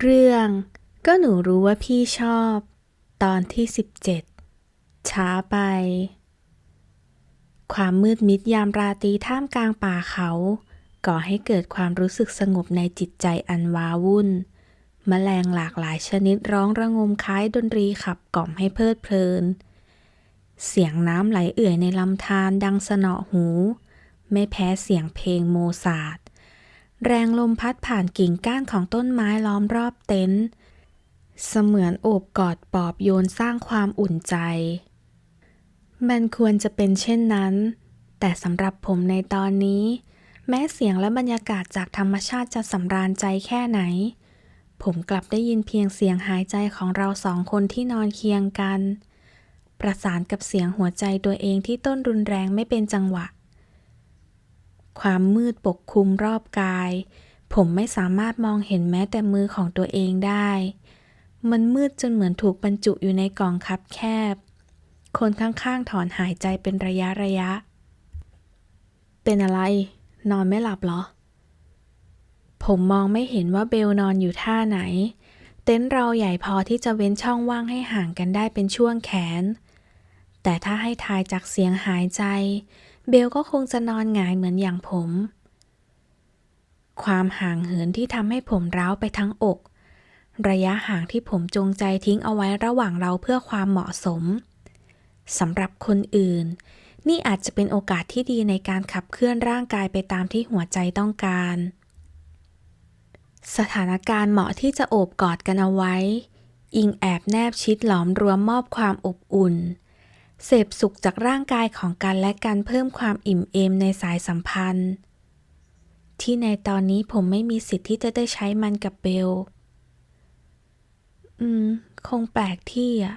เรื่อง ก็หนูรู้ว่าพี่ชอบ ตอนที่ 17 ช้าไป ความมืดมิดยามราตรีท่ามกลางป่าเขา ก่อให้เกิดความรู้สึกสงบในจิตใจอันว้าวุ่นแมลงหลากหลายชนิดร้องระงมคล้ายดนตรีขับกล่อมให้เพลิดเพลิน เสียงน้ำไหลเอื่อยในลำธารดังสนอหู ไม่แพ้เสียงเพลงโมซาร์ท แรงลมพัดผ่านกิ่งก้านของต้นไม้ล้อมรอบเต็นท์เสมือนโอบกอดปอบโยนสร้างความอุ่นใจ มันควรจะเป็นเช่นนั้น แต่สำหรับผมในตอนนี้ แม้เสียงและบรรยากาศจากธรรมชาติจะสำราญใจแค่ไหน ผมกลับได้ยินเพียงเสียงหายใจของเราสองคนที่นอนเคียงกัน ประสานกับเสียงหัวใจตัวเองที่ต้นรุนแรงไม่เป็นจังหวะ ความมืดปกคลุมรอบกาย ผมไม่สามารถมองเห็นแม้แต่มือของตัวเองได้ มันมืดจนเหมือนถูกบรรจุอยู่ในกล่องคับแคบ คนข้างๆถอนหายใจเป็นระยะระยะ เป็นอะไร นอนไม่หลับเหรอ ผมมองไม่เห็นว่าเบลนอนอยู่ท่าไหน เต็นท์เราใหญ่พอที่จะเว้นช่องว่างให้ห่างกันได้เป็นช่วงแขน แต่ถ้าให้ทายจากเสียงหายใจ เบลก็คงจะนอนหงายเหมือนอย่างผม ความห่างเหินที่ทำให้ผมร้าวไปทั้งอก ระยะห่างที่ผมจงใจทิ้งเอาไว้ระหว่างเราเพื่อความเหมาะสมสำหรับคนอื่น นี่อาจจะเป็นโอกาสที่ดีในการขับเคลื่อนร่างกายไปตามที่หัวใจต้องการ สถานการณ์เหมาะที่จะโอบกอดกันเอาไว้ อิงแอบแนบชิดหลอมรวมมอบความอบอุ่น เสพสุขจากร่างกายของกันและกันเพิ่มความอิ่มเอมในสายสัมพันธ์ ที่ในตอนนี้ผมไม่มีสิทธิ์ที่จะได้ใช้มันกับเบล อืม คงแปลกที่อะ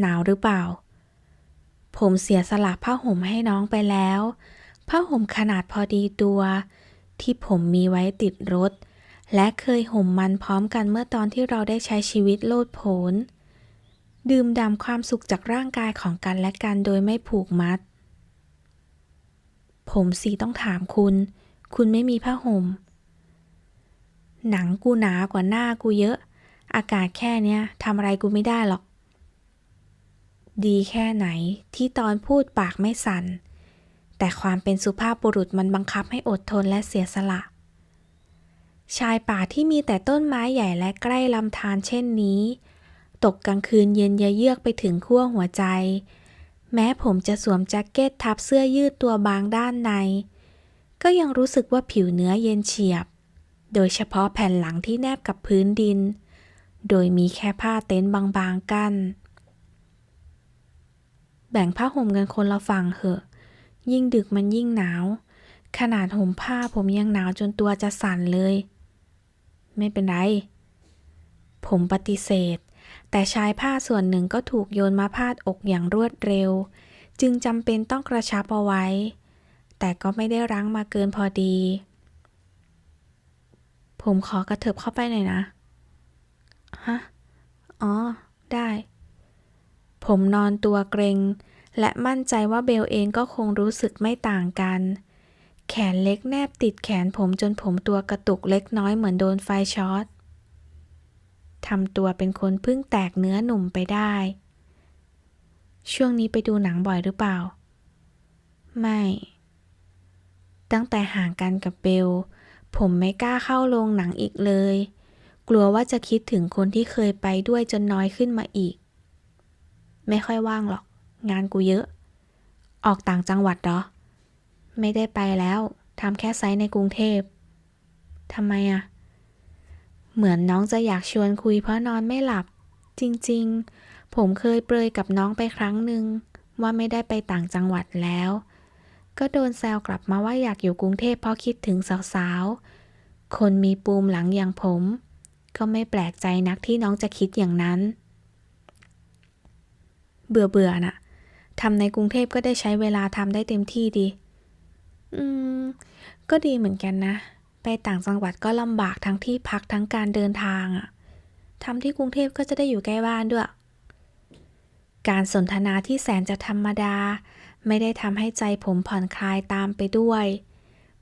หนาวหรือเปล่า ผมเสียสละผ้าห่มให้น้องไปแล้ว ผ้าห่มขนาดพอดีตัว ที่ผมมีไว้ติดรถ และเคยห่มมันพร้อมกันเมื่อตอนที่เราได้ใช้ชีวิตโลดโผน ดื่มด่ำความสุขจากร่างกายของกันและกันโดยไม่ผูกมัด ผมสิต้องถามคุณ คุณไม่มีผ้าห่ม หนังกูหนากว่าหน้ากูเยอะ อากาศแค่เนี้ยทำอะไรกูไม่ได้หรอก ดีแค่ไหนที่ตอนพูดปากไม่สั่น แต่ความเป็นสุภาพบุรุษมันบังคับให้อดทนและเสียสละ ชายป่าที่มีแต่ต้นไม้ใหญ่และใกล้ลำธารเช่นนี้ ตกกลางคืนเย็นยะเยือกไปถึงขั้วหัวใจ แม้ผมจะสวมแจ็คเก็ตทับเสื้อยืดตัวบางด้านใน ก็ยังรู้สึกว่าผิวเนื้อเย็นเฉียบ โดยเฉพาะแผ่นหลังที่แนบกับพื้นดิน โดยมีแค่ผ้าเต็นท์บางๆกั้น แบ่งผ้าห่มกันคนละฝั่งเหอะ ยิ่งดึกมันยิ่งหนาว ขนาดห่มผ้าผมยังหนาวจนตัวจะสั่นเลย ไม่เป็นไร ผมปฏิเสธ แต่ชายผ้าส่วนหนึ่งก็ถูกโยนมาพาดอกอย่างรวดเร็ว จึงจำเป็นต้องกระชับเอาไว้ แต่ก็ไม่ได้รั้งมาเกินพอดี ผมขอกระเถิบเข้าไปหน่อยนะ ฮะ อ๋อ ได้ ผมนอนตัวเกรง และมั่นใจว่าเบลเองก็คงรู้สึกไม่ต่างกัน แขนเล็กแนบติดแขนผมจนผมตัวกระตุกเล็กน้อยเหมือนโดนไฟช็อต ทำตัวเป็นคนเพิ่งแตกเนื้อหนุ่มไปได้ ช่วงนี้ไปดูหนังบ่อยหรือเปล่า ไม่ ตั้งแต่ห่างกันกับเบล ผมไม่กล้าเข้าโรงหนังอีกเลย กลัวว่าจะคิดถึงคนที่เคยไปด้วยจนน้อยขึ้นมาอีก ไม่ค่อยว่างหรอก งานกูเยอะ ออกต่างจังหวัดเหรอ ไม่ได้ไปแล้วทำแค่ไซต์ในกรุงเทพทำไมอะ เหมือนน้องจะอยากชวนคุยเพราะนอนไม่หลับ จริงๆ ผมเคยเปรยกับน้องไปครั้งหนึ่งว่าไม่ได้ไปต่างจังหวัดแล้ว ก็โดนแซวกลับมาว่าอยากอยู่กรุงเทพเพราะคิดถึงสาวๆ คนมีปูมหลังอย่างผม ก็ไม่แปลกใจนักที่น้องจะคิดอย่างนั้น เบื่อเบื่อๆน่ะทำในกรุงเทพก็ได้ใช้เวลาทำได้เต็มที่ดี อืม ก็ดีเหมือนกันนะ ไปต่างจังหวัดก็ลำบากทั้งที่พักทั้งการเดินทางอะทำที่กรุงเทพก็จะได้อยู่ใกล้บ้านด้วย การสนทนาที่แสนจะธรรมดา ไม่ได้ทำให้ใจผมผ่อนคลายตามไปด้วย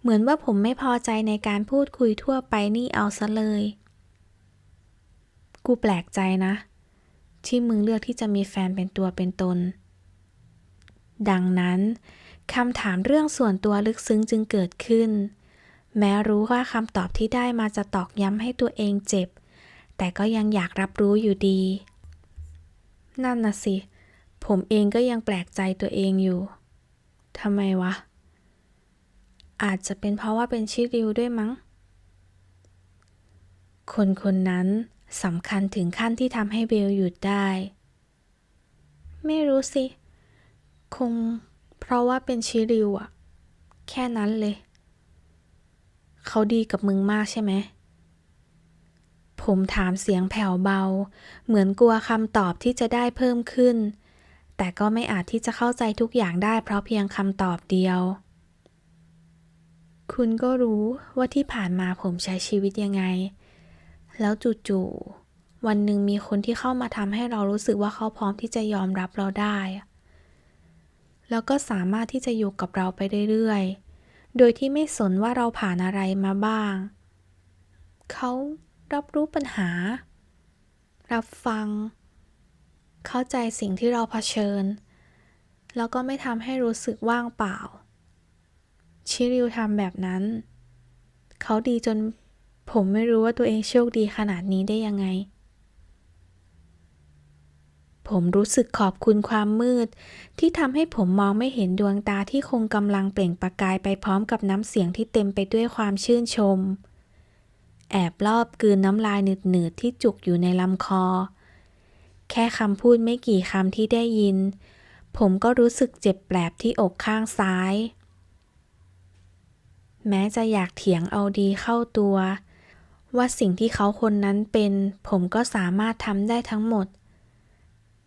เหมือนว่าผมไม่พอใจในการพูดคุยทั่วไปนี่เอาซะเลย กูแปลกใจนะ ที่มึงเลือกที่จะมีแฟนเป็นตัวเป็นตน ดังนั้นคำถามเรื่องส่วนตัวลึกซึ้งจึงเกิดขึ้น แม้รู้ว่าคำตอบที่ได้มาจะตอกย้ำให้ตัวเองเจ็บ แต่ก็ยังอยากรับรู้อยู่ดี นั่นน่ะสิ ผมเองก็ยังแปลกใจตัวเองอยู่ทำไมวะ อาจจะเป็นเพราะว่าเป็นชิริวด้วยมั้ง คนคนนั้นสำคัญถึงขั้นที่ทำให้เบลหยุดได้ ไม่รู้สิ คงเพราะว่าเป็นชิริวอะแค่นั้นเลย เขาดีกับมึงมากใช่ไหม ผมถามเสียงแผ่วเบา เหมือนกลัวคำตอบที่จะได้เพิ่มขึ้น แต่ก็ไม่อาจที่จะเข้าใจทุกอย่างได้เพราะเพียงคำตอบเดียว คุณก็รู้ว่าที่ผ่านมาผมใช้ชีวิตยังไง แล้วจู่ๆ วันหนึ่งมีคนที่เข้ามาทำให้เรารู้สึกว่าเขาพร้อมที่จะยอมรับเราได้ แล้วก็สามารถที่จะอยู่กับเราไปเรื่อยๆ โดยที่ไม่สนว่าเราผ่านอะไรมาบ้าง เขารับรู้ปัญหา รับฟัง เข้าใจสิ่งที่เราเผชิญ แล้วก็ไม่ทำให้รู้สึกว่างเปล่า ชิริวทำแบบนั้น เขาดีจนผมไม่รู้ว่าตัวเองโชคดีขนาดนี้ได้ยังไง ผมรู้สึกขอบคุณความมืด ที่ทำให้ผมมองไม่เห็นดวงตาที่คงกำลังเปล่งประกายไปพร้อมกับน้ำเสียงที่เต็มไปด้วยความชื่นชม แอบรอบกืนน้ำลายหนืดๆที่จุกอยู่ในลำคอ แค่คำพูดไม่กี่คำที่ได้ยิน ผมก็รู้สึกเจ็บแปลบที่อกข้างซ้าย แม้จะอยากเถียงเอาดีเข้าตัว ว่าสิ่งที่เขาคนนั้นเป็น ผมก็สามารถทำได้ทั้งหมด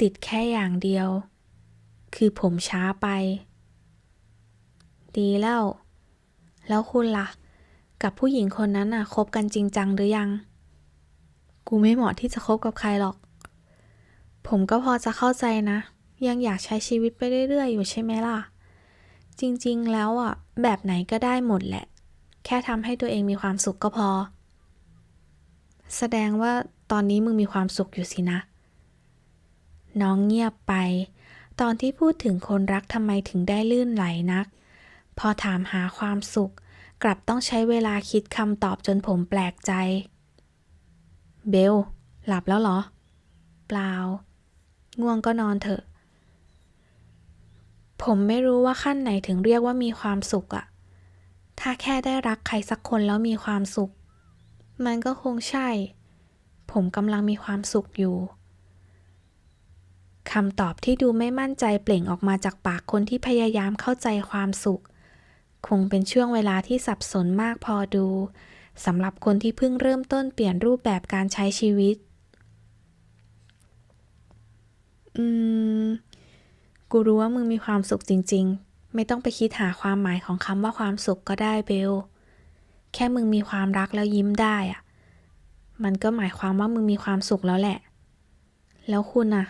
ติดแค่อย่างเดียว คือผมช้าไป ดีแล้ว แล้วคุณล่ะ กับผู้หญิงคนนั้นน่ะคบกันจริงจังหรือยัง กูไม่เหมาะที่จะคบกับใครหรอก ผมก็พอจะเข้าใจนะ ยังอยากใช้ชีวิตไปเรื่อยๆอยู่ใช่ไหมล่ะ จริงๆแล้วอะ แบบไหนก็ได้หมดแหละ แค่ทำให้ตัวเองมีความสุขก็พอ แสดงว่าตอนนี้มึงมีความสุขอยู่สินะ น้องเงียบไป ตอนที่พูดถึงคนรักทำไมถึงได้ลื่นไหลนัก พอถามหาความสุข กลับต้องใช้เวลาคิดคำตอบจนผมแปลกใจ เบล หลับแล้วเหรอ เปล่า ง่วงก็นอนเถอะ ผมไม่รู้ว่าขั้นไหนถึงเรียกว่ามีความสุขอะถ้าแค่ได้รักใครสักคนแล้วมีความสุข มันก็คงใช่ ผมกำลังมีความสุขอยู่ำตอบที่ดูไม่มั่นใจเปล่งออกมาจากปากคนที่พยายามเข้าใจความสุข คงเป็นช่วงเวลาที่สับสนมากพอดูสำหรับคนที่เพิ่งเริ่มต้นเปลี่ยนรูปแบบการใช้ชีวิต อืม กูรู้ว่ามึงมีความสุขจริง ๆ ไม่ต้องไปคิดหาความหมายของคำว่าความสุขก็ได้เบล แค่มึงมีความรักแล้วยิ้มได้อะมันก็หมายความว่ามึงมีความสุขแล้วแหละ แล้วคุณอะ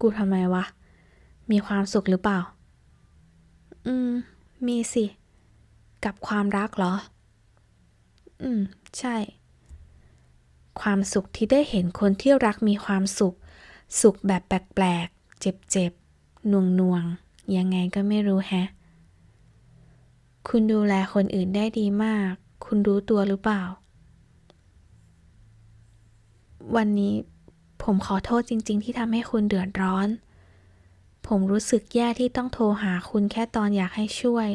กูทำไมวะ มีความสุขหรือเปล่า อืม มีสิ กับความรักเหรอ อืม ใช่ ความสุขที่ได้เห็นคนที่รักมีความสุข สุขแบบแปลกๆ เจ็บๆน่วงๆยังไงก็ไม่รู้แฮะ คุณดูแลคนอื่นได้ดีมาก คุณรู้ตัวหรือเปล่า วันนี้ ผมขอโทษจริง ๆ ที่ทำให้คุณเดือดร้อน ผมรู้สึกแย่ที่ต้องโทรหาคุณแค่ตอนอยากให้ช่วย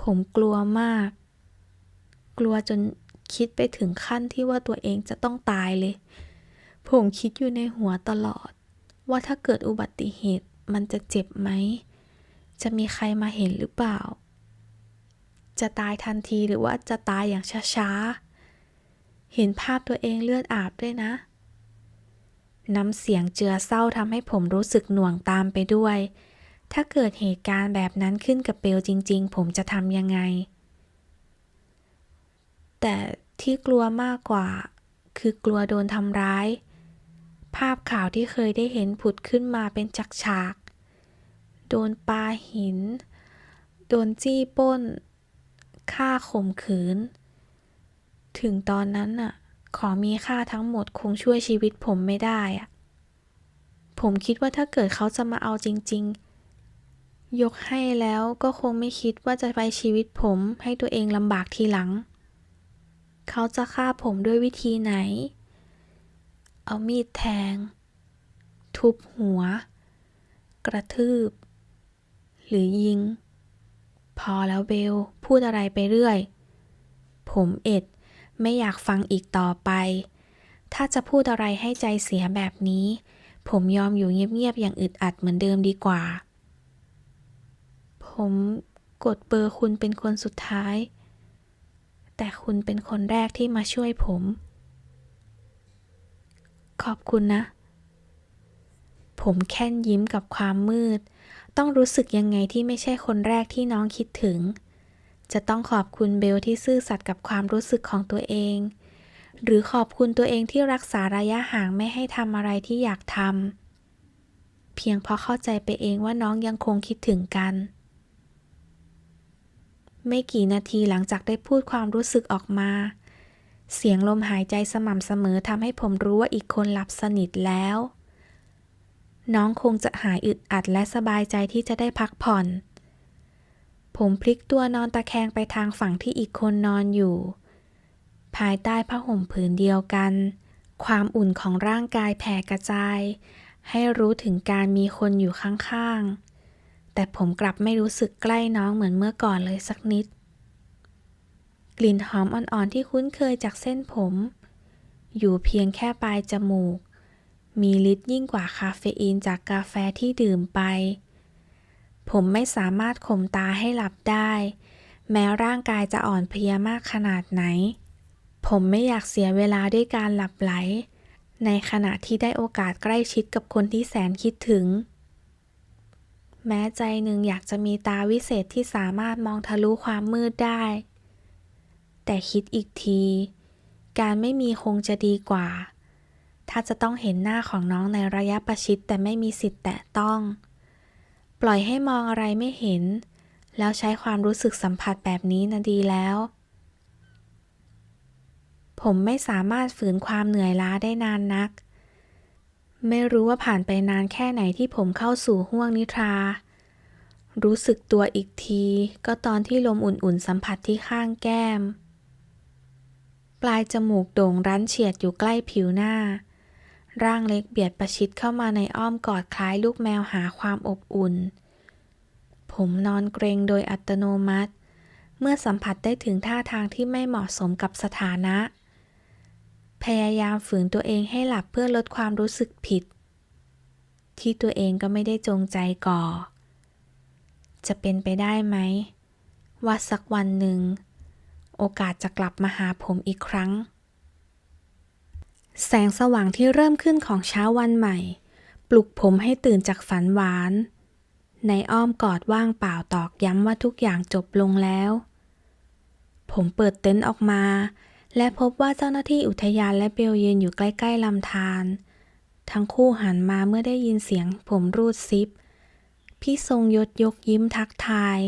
ผมกลัวมาก กลัวจนคิดไปถึงขั้นที่ว่าตัวเองจะต้องตายเลย ผมคิดอยู่ในหัวตลอด ว่าถ้าเกิดอุบัติเหตุมันจะเจ็บไหม จะมีใครมาเห็นหรือเปล่า จะตายทันทีหรือว่าจะตายอย่างช้าๆ เห็นภาพตัวเองเลือดอาบด้วยนะ น้ำเสียงเจือเศร้าทำให้ผมรู้สึกหน่วงตามไปด้วย ถ้าเกิดเหตุการณ์แบบนั้นขึ้นกับเบลจริง ๆ ผมจะทำยังไง แต่ที่กลัวมากกว่า คือกลัวโดนทำร้าย ภาพข่าวที่เคยได้เห็นผุดขึ้นมาเป็นฉากๆโดนปาหิน โดนจี้ป้น ฆ่าข่มขืน ถึงตอนนั้นน่ะ ขอมีค่าทั้งหมดคงช่วยชีวิตผมไม่ได้อะผมคิดว่าถ้าเกิดเขาจะมาเอาจริง ๆ ยกให้แล้วก็คงไม่คิดว่าจะไปชีวิตผมให้ตัวเองลำบากทีหลัง เขาจะฆ่าผมด้วยวิธีไหน เอามีดแทง ทุบหัว กระทืบ หรือยิง พอแล้วเบล พูดอะไรไปเรื่อย ผมเอ็ด ไม่อยากฟังอีกต่อไป ถ้าจะพูดอะไรให้ใจเสียแบบนี้ ผมยอมอยู่เงียบๆอย่างอึดอัดเหมือนเดิมดีกว่า ผมกดเบอร์คุณเป็นคนสุดท้าย แต่คุณเป็นคนแรกที่มาช่วยผม ขอบคุณนะ ผมแค่นยิ้มกับความมืด ต้องรู้สึกยังไงที่ไม่ใช่คนแรกที่น้องคิดถึง จะต้องขอบคุณเบลที่ซื่อสัตย์กับความรู้สึกของตัวเอง หรือขอบคุณตัวเองที่รักษาระยะห่างไม่ให้ทำอะไรที่อยากทำเพียงเพราะเข้าใจไปเองว่าน้องยังคงคิดถึงกัน ไม่กี่นาทีหลังจากได้พูดความรู้สึกออกมา เสียงลมหายใจสม่ำเสมอทำให้ผมรู้ว่าอีกคนหลับสนิทแล้ว น้องคงจะหายอึดอัดและสบายใจที่จะได้พักผ่อน ผมพลิกตัวนอนตะแคงไปทางฝั่งที่อีกคนนอนอยู่ ภายใต้ผ้าห่มผืนเดียวกัน ความอุ่นของร่างกายแผ่กระจาย ให้รู้ถึงการมีคนอยู่ข้างๆ แต่ผมกลับไม่รู้สึกใกล้น้องเหมือนเมื่อก่อนเลยสักนิด กลิ่นหอมอ่อนๆที่คุ้นเคยจากเส้นผม อยู่เพียงแค่ปลายจมูก มีฤทธิ์ยิ่งกว่าคาเฟอีนจากกาแฟที่ดื่มไป ผมไม่สามารถข่มตาให้หลับได้ แม้ร่างกายจะอ่อนเพลียมากขนาดไหน ผมไม่อยากเสียเวลาด้วยการหลับไหล ในขณะที่ได้โอกาสใกล้ชิดกับคนที่แสนคิดถึง แม้ใจหนึ่งอยากจะมีตาวิเศษที่สามารถมองทะลุความมืดได้ แต่คิดอีกที การไม่มีคงจะดีกว่า ถ้าจะต้องเห็นหน้าของน้องในระยะประชิดแต่ไม่มีสิทธิ์แตะต้อง ปล่อยให้มองอะไรไม่เห็น แล้วใช้ความรู้สึกสัมผัสแบบนี้นะดีแล้ว ผมไม่สามารถฝืนความเหนื่อยล้าได้นานนัก ไม่รู้ว่าผ่านไปนานแค่ไหนที่ผมเข้าสู่ห้วงนิทรา รู้สึกตัวอีกที ก็ตอนที่ลมอุ่นๆสัมผัสที่ข้างแก้ม ปลายจมูกโด่งรั้นเฉียดอยู่ใกล้ผิวหน้า ร่างเล็กเบียดประชิดเข้ามาในอ้อมกอดคล้ายลูกแมวหาความอบอุ่น ผมนอนเกรงโดยอัตโนมัติ เมื่อสัมผัสได้ถึงท่าทางที่ไม่เหมาะสมกับสถานะ พยายามฝืนตัวเองให้หลับเพื่อลดความรู้สึกผิด ที่ตัวเองก็ไม่ได้จงใจก่อ จะเป็นไปได้ไหม ว่าสักวันหนึ่ง โอกาสจะกลับมาหาผมอีกครั้ง แสงสว่างที่เริ่มขึ้นของเช้าวันใหม่ ปลุกผมให้ตื่นจากฝันหวาน ในอ้อมกอดว่างเปล่าตอกย้ำว่าทุกอย่างจบลงแล้ว ผมเปิดเต็นท์ออกมา และพบว่าเจ้าหน้าที่อุทยานและเบลยืนอยู่ใกล้ ๆลำธารทั้งคู่หันมาเมื่อได้ยินเสียง ผมรูดซิป พี่ทรงยศยกยิ้มทักทาย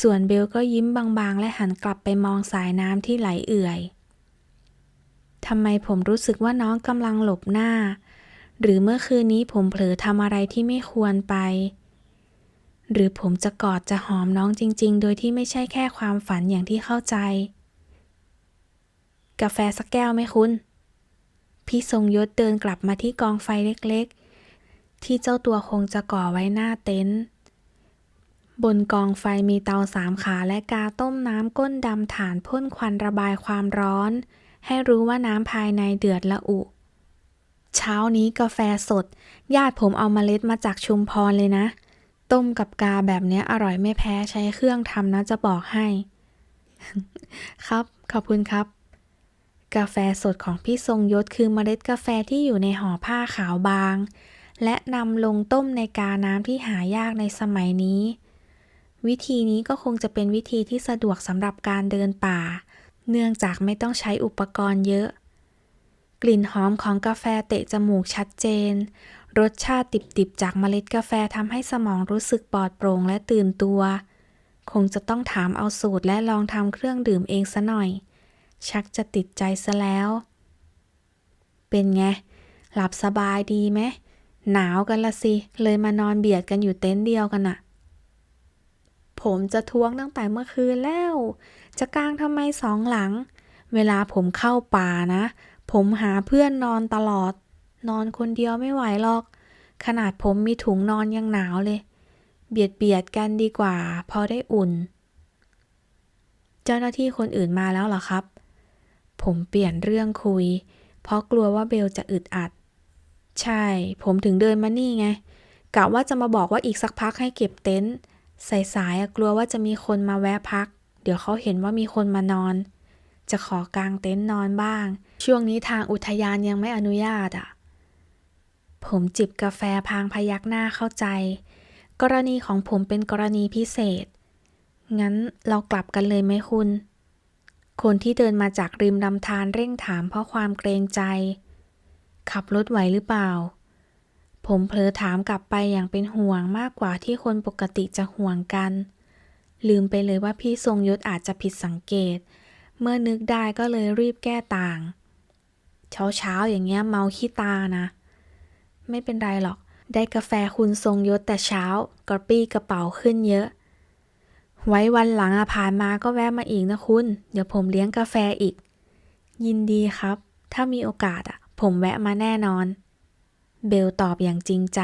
ส่วนเบลก็ยิ้มบางๆ และหันกลับไปมองสายน้ำที่ไหลเอื่อย ทำไมผมรู้สึกว่าน้องกำลังหลบหน้า หรือเมื่อคืนนี้ผมเผลอทำอะไรที่ไม่ควรไป หรือผมจะกอดจะหอมน้องจริง ๆ โดยที่ไม่ใช่แค่ความฝันอย่างที่เข้าใจ กาแฟสักแก้วไหมคุณ พี่ทรงยศเดินกลับมาที่กองไฟเล็กๆ ที่เจ้าตัวคงจะก่อไว้หน้าเต็นท์บนกองไฟมีเตาสามขาและกาต้มน้ำก้นดำฐานพ่นควันระบายความร้อน ให้รู้ว่าน้ำภายในเดือดละอุ เช้านี้กาแฟสด ญาติผมเอามาเมล็ดมาจากชุมพรเลยนะ ต้มกับกาแบบนี้อร่อยไม่แพ้ใช้เครื่องทำนะจะบอกให้ ครับ ขอบคุณครับ กาแฟสดของพี่ทรงยศคือเมล็ดกาแฟที่อยู่ในห่อผ้าขาวบาง และนำลงต้มในกาน้ำที่หายากในสมัยนี้วิธีนี้ก็คงจะเป็นวิธีที่สะดวกสำหรับการเดินป่า เนื่องจากไม่ต้องใช้อุปกรณ์เยอะ กลิ่นหอมของกาแฟเตะจมูกชัดเจน รสชาติติบๆจากเมล็ดกาแฟทำให้สมองรู้สึกปลอดโปร่งและตื่นตัว คงจะต้องถามเอาสูตรและลองทำเครื่องดื่มเองซะหน่อย ชักจะติดใจซะแล้ว เป็นไง หลับสบายดีไหมหนาวกันละสิ เลยมานอนเบียดกันอยู่เต็นท์เดียวกันน่ะผมจะทวงตั้งแต่เมื่อคืนแล้ว จะกางทำไมสองหลัง เวลาผมเข้าป่านะ ผมหาเพื่อนนอนตลอด นอนคนเดียวไม่ไหวหรอก ขนาดผมมีถุงนอนยังหนาวเลย เบียดเบียดกันดีกว่า พอได้อุ่น เจ้าหน้าที่คนอื่นมาแล้วเหรอครับ ผมเปลี่ยนเรื่องคุย เพราะกลัวว่าเบลจะอึดอัด ใช่ ผมถึงเดินมานี่ไงกะว่าจะมาบอกว่าอีกสักพักให้เก็บเต็นท์สายๆกลัวว่าจะมีคนมาแวะพัก เดี๋ยวเขาเห็นว่ามีคนมานอน จะขอกางเต็นท์นอนบ้าง ช่วงนี้ทางอุทยานยังไม่อนุญาตอะ ผมจิบกาแฟพางพยักหน้าเข้าใจ กรณีของผมเป็นกรณีพิเศษ งั้นเรากลับกันเลยไหมคุณ คนที่เดินมาจากริมลำธารเร่งถามเพราะความเกรงใจ ขับรถไหวหรือเปล่า ผมเผลอถามกลับไปอย่างเป็นห่วงมากกว่าที่คนปกติจะห่วงกัน ลืมไปเลยว่าพี่ทรงยศอาจจะผิดสังเกต เมื่อนึกได้ก็เลยรีบแก้ต่าง เช้าเช้าๆอย่างเงี้ยเมาขี้ตานะ ไม่เป็นไรหรอก ได้กาแฟคุณทรงยศแต่เช้ากระปี้กระเป๋าขึ้นเยอะ ไว้วันหลังอะผ่านมาก็แวะมาอีกนะคุณ เดี๋ยวผมเลี้ยงกาแฟอีก ยินดีครับ ถ้ามีโอกาสอะ ผมแวะมาแน่นอน เบลตอบอย่างจริงใจ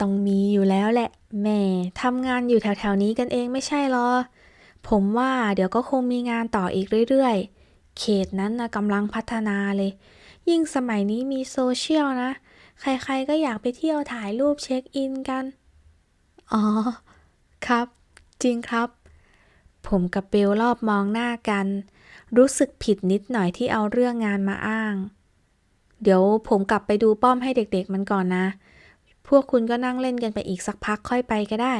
ต้องมีอยู่แล้วแหละแม่ทำงานอยู่แถวๆนี้กันเองไม่ใช่หรอ ผมว่าเดี๋ยวก็คงมีงานต่ออีกเรื่อยๆ เขตนั้นนะกำลังพัฒนาเลย ยิ่งสมัยนี้มีโซเชียลนะ ใครๆก็อยากไปเที่ยวถ่ายรูปเช็คอินกัน อ๋อ ครับ จริงครับ ผมกับเบลรอบมองหน้ากัน รู้สึกผิดนิดหน่อยที่เอาเรื่องงานมาอ้าง เดี๋ยวผมกลับไปดูป้อมให้เด็กๆมันก่อนนะ พวกคุณก็นั่งเล่นกันไปอีกสักพักค่อยไปก็ได้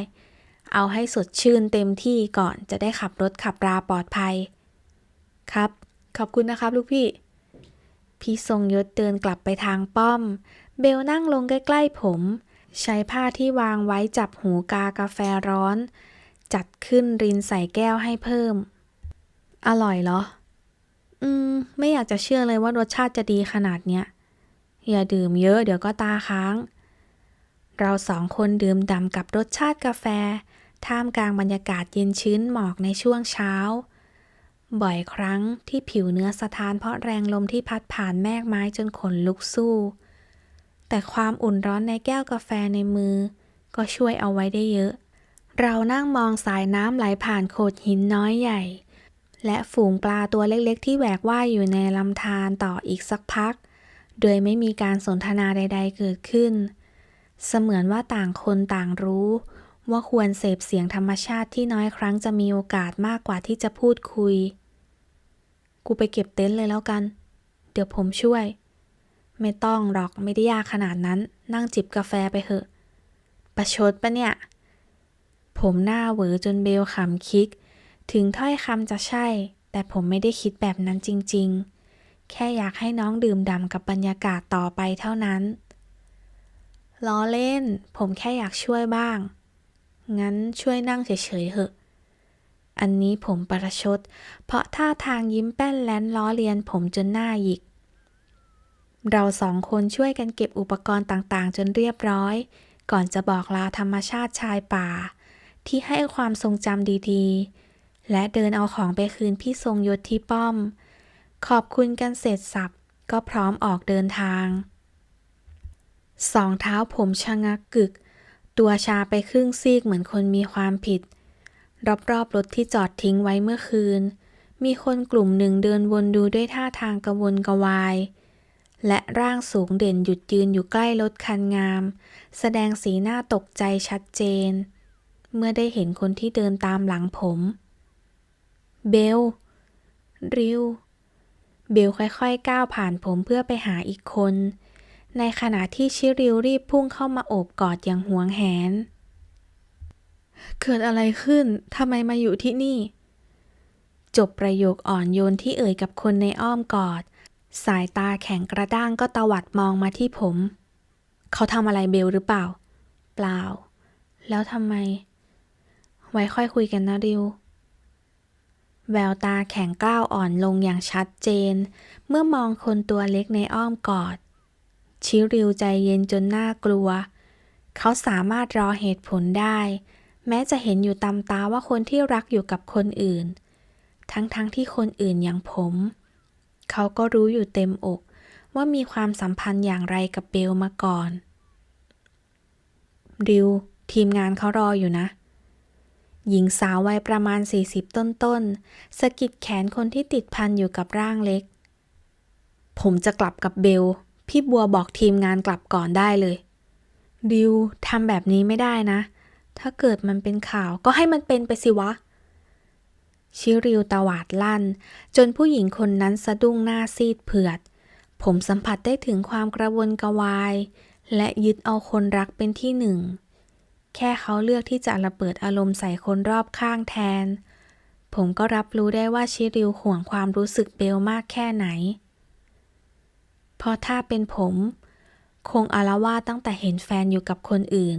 เอาให้สดชื่นเต็มที่ก่อนจะได้ขับรถขับราปลอดภัย ครับ ขอบคุณนะครับลูกพี่ พี่ทรงยศเดินกลับไปทางป้อม เบลนั่งลงใกล้ๆผม ใช้ผ้าที่วางไว้จับหูกากาแฟร้อน จัดขึ้นรินใส่แก้วให้เพิ่ม อร่อยเหรอ อืม ไม่อยากจะเชื่อเลยว่ารสชาติจะดีขนาดเนี้ย อย่าดื่มเยอะเดี๋ยวก็ตาค้าง เราสองคนดื่มด่ำกับรสชาติกาแฟ ท่ามกลางบรรยากาศเย็นชื้นหมอกในช่วงเช้า บ่อยครั้งที่ผิวเนื้อสะท้านเพราะแรงลมที่พัดผ่านแมกไม้จนขนลุกสู้ แต่ความอุ่นร้อนในแก้วกาแฟในมือ ก็ช่วยเอาไว้ได้เยอะ เรานั่งมองสายน้ำไหลผ่านโขดหินน้อยใหญ่ และฝูงปลาตัวเล็กๆ ที่แหวกว่ายอยู่ในลำธารต่ออีกสักพัก โดยไม่มีการสนทนาใด ๆ เกิดขึ้น เสมือนว่าต่างคนต่างรู้ ว่าควรเสพเสียงธรรมชาติที่น้อยครั้งจะมีโอกาสมากกว่าที่จะพูดคุย กูไปเก็บเต็นท์เลยแล้วกัน เดี๋ยวผมช่วย ไม่ต้องหรอกไม่ได้ยากขนาดนั้น นั่งจิบกาแฟไปเถอะ ประชดปะเนี่ย ผมหน้าเหวอจนเบลขำคิก ถึงถ้อยคำจะใช่ แต่ผมไม่ได้คิดแบบนั้นจริง ๆ แค่อยากให้น้องดื่มด่ำกับบรรยากาศต่อไปเท่านั้น ล้อเล่น ผมแค่อยากช่วยบ้าง งั้นช่วยนั่งเฉยๆเหอะ อันนี้ผมประชด เพราะท่าทางยิ้มแป้นแล้นล้อเลียนผมจนหน้าหยิก เราสองคนช่วยกันเก็บอุปกรณ์ต่างๆ จนเรียบร้อย ก่อนจะบอกลาธรรมชาติชายป่า ที่ให้ความทรงจำดีๆ และเดินเอาของไปคืนพี่ทรงยศที่ป้อม ขอบคุณกันเสร็จสับก็พร้อมออกเดินทาง สองเท้าผมชะงักกึก ตัวชาไปครึ่งซีกเหมือนคนมีความผิด รอบๆรถที่จอดทิ้งไว้เมื่อคืน มีคนกลุ่มหนึ่งเดินวนดูด้วยท่าทางกระวนกระวาย และร่างสูงเด่นหยุดยืนอยู่ใกล้รถคันงาม แสดงสีหน้าตกใจชัดเจน เมื่อได้เห็นคนที่เดินตามหลังผม เบล ริวเบลค่อยๆ ก้าวผ่านผมเพื่อไปหาอีกคน ในขณะที่ชิริวรีบพุ่งเข้ามาโอบกอดอย่างหวงแหน เกิดอะไรขึ้น ทำไมมาอยู่ที่นี่ จบประโยคอ่อนโยนที่เอ่ยกับคนในอ้อมกอด สายตาแข็งกระด้างก็ตวัดมองมาที่ผม เขาทำอะไรเบลหรือเปล่า เปล่า แล้วทำไม ไว้ค่อยคุยกันนะริวแววตาแข็งกล้าวอ่อนลงอย่างชัดเจน เมื่อมองคนตัวเล็กในอ้อมกอด ชิริวใจเย็นจนน่ากลัว เขาสามารถรอเหตุผลได้ แม้จะเห็นอยู่ตามตาว่าคนที่รักอยู่กับคนอื่น ทั้งๆทที่คนอื่นอย่างผม เขาก็รู้อยู่เต็มอก ว่ามีความสัมพันธ์อย่างไรกับเบลมาก่อน ริว ทีมงานเขารออยู่นะ หญิงสาววัยประมาณ 40 ต้นๆสะกิดแขนคนที่ติดพันอยู่กับร่างเล็ก ผมจะกลับกับเบล พี่บัวบอกทีมงานกลับก่อนได้เลย ดิวทำแบบนี้ไม่ได้นะ ถ้าเกิดมันเป็นข่าวก็ให้มันเป็นไปสิวะ ชิริวตวาดลั่น จนผู้หญิงคนนั้นสะดุ้งหน้าซีดเผือด ผมสัมผัสได้ถึงความกระวนกระวาย และยึดเอาคนรักเป็นที่หนึ่ง แค่เขาเลือกที่จะระเบิดอารมณ์ใส่คนรอบข้างแทน ผมก็รับรู้ได้ว่าชิริวห่วงความรู้สึกเบลมากแค่ไหน เพราะถ้าเป็นผม คงอารวาตั้งแต่เห็นแฟนอยู่กับคนอื่น